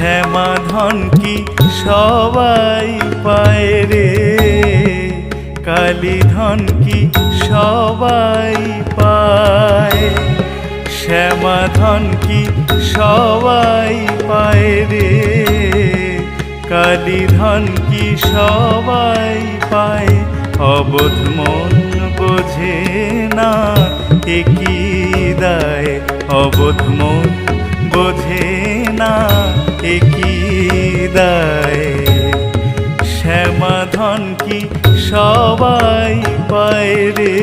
শ্যামাধন কি সবাই পায় রে? কালীধন কি সবাই পায়? শ্যামাধন কি সবাই পায় রে? কালীধন কি সবাই পায়? অবোধ মন বোঝে না একই দায়? অবোধ মন বোঝে দায় শ্যামাধন কি সবাই পায় রে?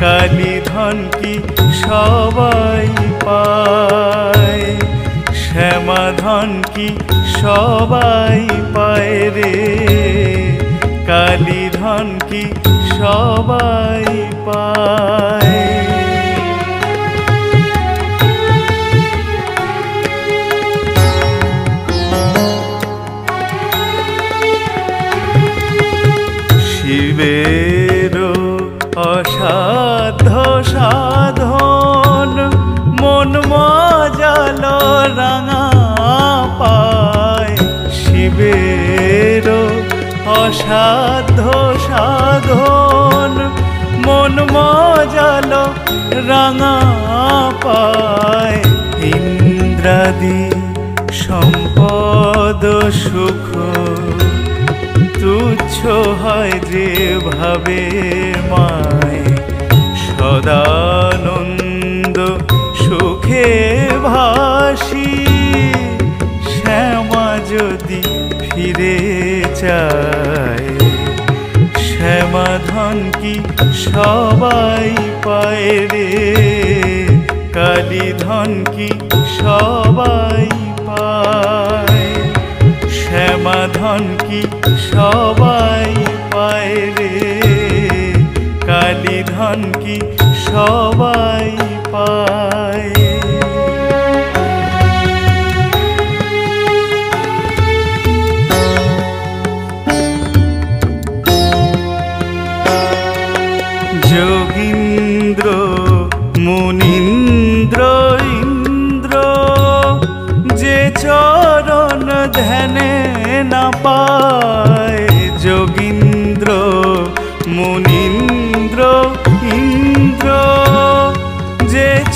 কালীধন কি সবাই পায়? শ্যামাধন কি সবাই পায় রে? কালীধন কি সবাই পায়? শিবের অসাধ্য সাধন, মন মজাল রাঙা পায়। শিবের অসাধ্য সাধন, মন মজাল রাঙা পায়। ইন্দ্রাদি সম্পদ সুখ তুচ্ছ হয় যে ভাবে মায়। সদানন্দ সুখে ভাসি, শ্যামা যদি ফিরে চায়। শ্যামাধন কি সবাই পায় রে? কালীধন কি সবাই পায়? শ্যামাধন কি সবাই পায় রে? কালীধন কি সবাই পায়? যোগীন্দ্র মুনীন্দ্র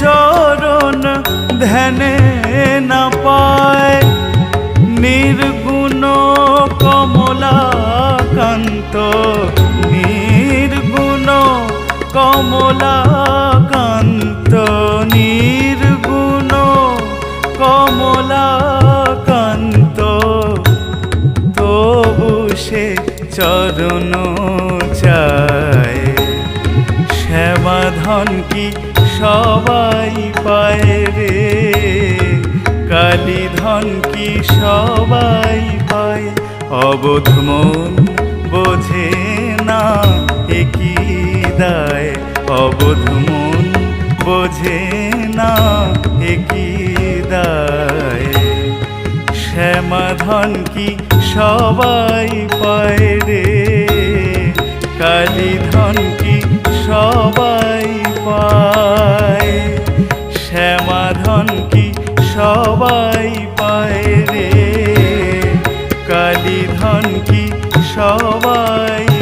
চরণ ধ্যানে না পায়। নির্গুণ কমলাকান্ত নির্গুণ কমলাকান্ত নির্গুণ কমলাকান্ত। তবু সে চরণ চায় শ্যামাধন কি সবাই কালীধন কি সবাই পায়? অবোধ মন বোঝে না একই দায়? অবোধ মন বোঝে না একই দায়? শ্যামাধন কি সবাই পায় রে? কালীধন কি সবাই পায় শ্যামাধন কি সবাই বিধান কি সবাই?